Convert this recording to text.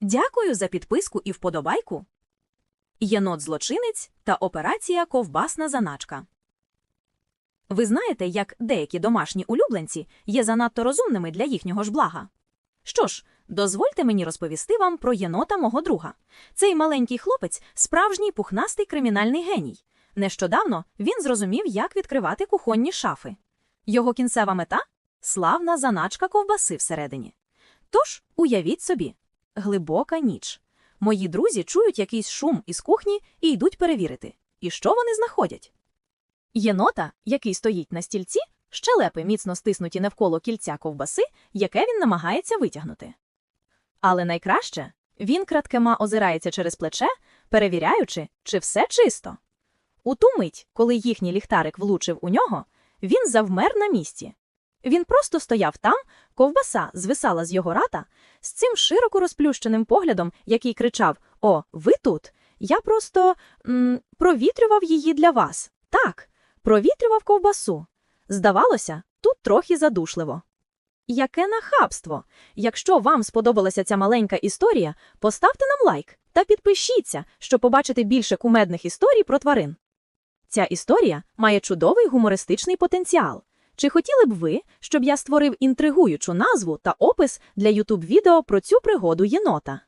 Дякую за підписку і вподобайку. Єнот-злочинець та операція Ковбасна заначка. Ви знаєте, як деякі домашні улюбленці є занадто розумними для їхнього ж блага. Що ж, дозвольте мені розповісти вам про єнота мого друга. Цей маленький хлопець справжній пухнастий кримінальний геній. Нещодавно він зрозумів, як відкривати кухонні шафи. Його кінцева мета славна заначка ковбаси всередині. Тож, уявіть собі, глибока ніч. Мої друзі чують якийсь шум із кухні і йдуть перевірити. І що вони знаходять? Єнота, який стоїть на стільці, щелепи міцно стиснуті навколо кільця ковбаси, яке він намагається витягнути. Але найкраще він краткема озирається через плече, перевіряючи, чи все чисто. У ту мить, коли їхній ліхтарик влучив у нього, він завмер на місці. Він просто стояв там, ковбаса звисала з його рата, з цим широко розплющеним поглядом, який кричав: О, ви тут! Я просто м, провітрював її для вас. Так, провітрював ковбасу. Здавалося, тут трохи задушливо. Яке нахабство! Якщо вам сподобалася ця маленька історія, поставте нам лайк та підпишіться, щоб побачити більше кумедних історій про тварин. Ця історія має чудовий гумористичний потенціал. Чи хотіли б ви, щоб я створив інтригуючу назву та опис для YouTube відео про цю пригоду єнота?